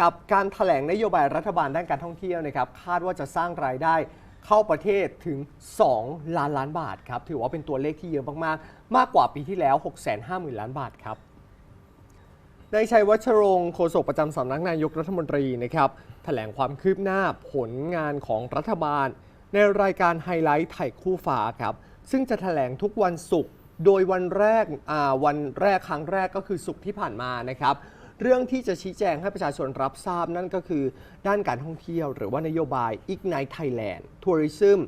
กับการถแถลงนโยบายรัฐบาลด้านการท่องเที่ยวนะครับคาดว่าจะสร้างรายได้เข้าประเทศถึง 2 ล้านล้านบาทครับถือว่าเป็นตัวเลขที่เยอะมากๆ มากกว่าปีที่แล้ว 650,000 ล้านบาทครับนายชัยวัชรงค์โฆษกประจำสำนักนายกรัฐมนตรีนะครับแถลงความคืบหน้าผลงานของรัฐบาล ในรายการไฮไลท์ไถ่คู่ฟ้าครับซึ่งจะแถลงทุกวันศุกร์โดยวันแรกวันแรกครั้งแรกก็คือศุกร์ที่ผ่านมานะครับ เรื่องที่จะชี้แจงให้ประชาชนรับทราบนั่นก็คือด้านการท่องเที่ยว หรือว่านโยบาย Ignite Thailand Tourism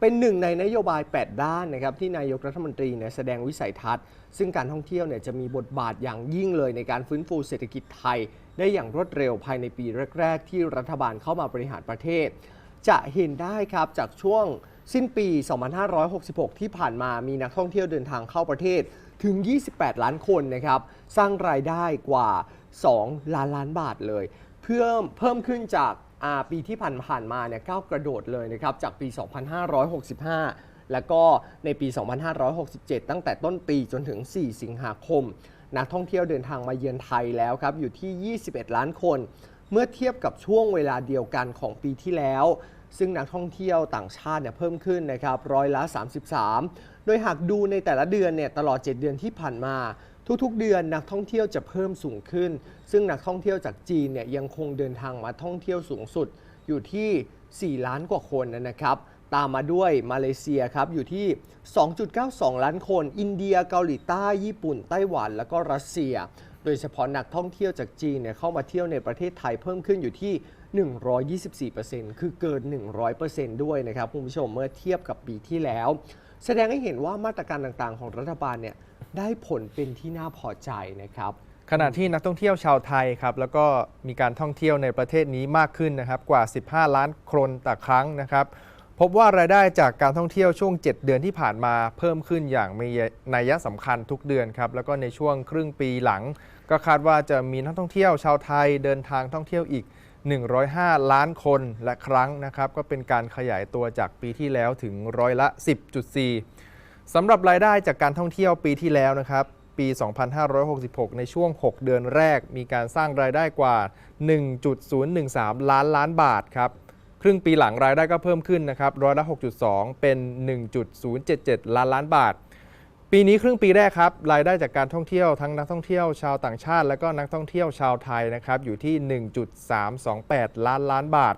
เป็นหนึ่งในนโยบาย 8 ด้านนะครับที่นายกรัฐมนตรีเนี่ยแสดงวิสัยทัศน์ ซึ่งการท่องเที่ยวเนี่ยจะมีบทบาทอย่างยิ่งเลยในการฟื้นฟูเศรษฐกิจไทย ได้อย่างรวดเร็วภายในปีแรก ๆ ที่รัฐบาลเข้ามาบริหารประเทศ จะเห็นได้ครับจากช่วงสิ้นปี 2566 ที่ผ่านมามีนักท่องเที่ยวเดินทางเข้าประเทศถึง 28 ล้านคนนะครับ สร้างรายได้กว่า 2 ล้านล้านบาทเลย เพิ่มเพิ่มขึ้นจากปีที่ผ่านผ่านมาเนี่ยก้าวกระโดดเลยนะครับจากปี 2565 แล้วก็ในปี 2567 ตั้งแต่ต้นปีจนถึง 4 สิงหาคม นักท่องเที่ยวเดินทางมาเยือนไทยแล้วครับอยู่ที่ 21 ล้านคน เมื่อเทียบกับช่วงเวลาเดียวกันของปีที่แล้วซึ่งนักท่องเที่ยวต่างชาติเนี่ยเพิ่มขึ้นนะครับร้อยละ 33 โดยหากดูในแต่ละเดือนเนี่ยตลอด 7 เดือนที่ผ่านมา ทุกๆ เดือนนักท่องเที่ยวจะเพิ่มสูงขึ้น ซึ่งนักท่องเที่ยวจากจีนเนี่ยยังคงเดินทางมาท่องเที่ยวสูงสุดอยู่ที่ 4 ล้านกว่าคนนะครับ ตามมาด้วยมาเลเซียครับอยู่ที่ 2.92 ล้านคน อินเดียเกาหลีใต้ ญี่ปุ่น ไต้หวัน แล้วก็รัสเซีย โดยเฉพาะนักท่องเที่ยวจากจีนเนี่ยเข้ามาเที่ยวในประเทศไทยเพิ่มขึ้นอยู่ที่ 124%คือเกิน 100%ด้วยนะครับคุณผู้ชมเมื่อเทียบกับปีที่แล้ว แสดงให้เห็นว่ามาตรการต่างๆ ของรัฐบาลเนี่ย ได้ผลเป็นที่น่าพอใจนะครับ ขณะที่นักท่องเที่ยวชาวไทยครับแล้วก็มีการท่องเที่ยวในประเทศนี้มากขึ้นนะครับกว่า 15 ล้านคนต่อครั้งนะครับ พบว่ารายได้จากการท่องเที่ยวช่วง 7 เดือนที่ผ่านมาเพิ่มขึ้นอย่างมีนัยสำคัญทุกเดือนครับแล้วก็ในช่วงครึ่งปีหลัง ก็คาดว่าจะมีนักท่องเที่ยวชาวไทยเดินทางท่องเที่ยวอีก 105 ล้านคนและครั้งนะครับ ก็เป็นการขยายตัวจากปีที่แล้วถึงร้อยละ 10.4 สำหรับรายได้จากการท่องเที่ยวปีที่แล้วนะครับปี 2566 ในช่วง 6 เดือนแรก มีการสร้างรายได้กว่า 1.013 ล้านล้านบาทครับ ครึ่งปีหลังรายได้ก็เพิ่มขึ้นนะครับร้อยละ 6.2 เป็น 1.077 ล้านล้านบาท ปีนี้ครึ่งปีแรกครับ รายได้จากการท่องเที่ยวทั้งนักท่องเที่ยวชาวต่างชาติ และก็นักท่องเที่ยวชาวไทยนะครับ อยู่ที่ 1.328 ล้านล้านบาท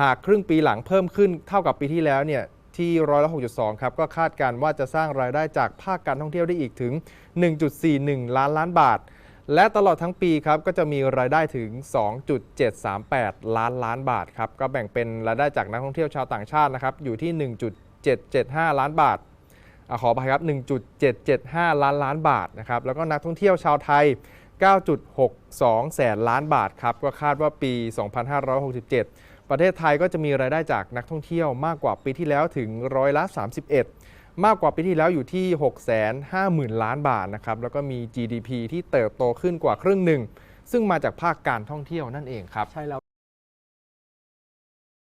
หากครึ่งปีหลังเพิ่มขึ้นเท่ากับปีที่แล้วเนี่ย ที่ร้อยละ6.2 ครับ ก็คาดการณ์ว่าจะสร้างรายได้จากภาคการท่องเที่ยวได้อีกถึง 1.41 ล้านล้านบาท และตลอดทั้งปีครับก็จะมีรายได้ถึง 2.738 ล้านล้านบาทครับ ก็แบ่งเป็นรายได้จากนักท่องเที่ยวชาวต่างชาตินะครับ อยู่ที่ 1.775 ล้านบาทอขอไปครับ 1.775 ล้านล้านบาทนะครับ แล้วก็นักท่องเที่ยวชาวไทย 9.62 แสนล้านบาทครับ ก็คาดว่าปี 2567 ประเทศไทยก็จะมีรายได้จากนักท่องเที่ยวมากกว่าปีที่แล้วถึงร้อยละ 31 มากกว่าปีที่แล้วอยู่ที่ 650,000 ล้านบาทนะครับแล้วก็มี GDP ที่เติบโตขึ้นกว่าครึ่งหนึ่ง ซึ่งมาจากภาคการท่องเที่ยวนั่นเองครับ ใช่แล้ว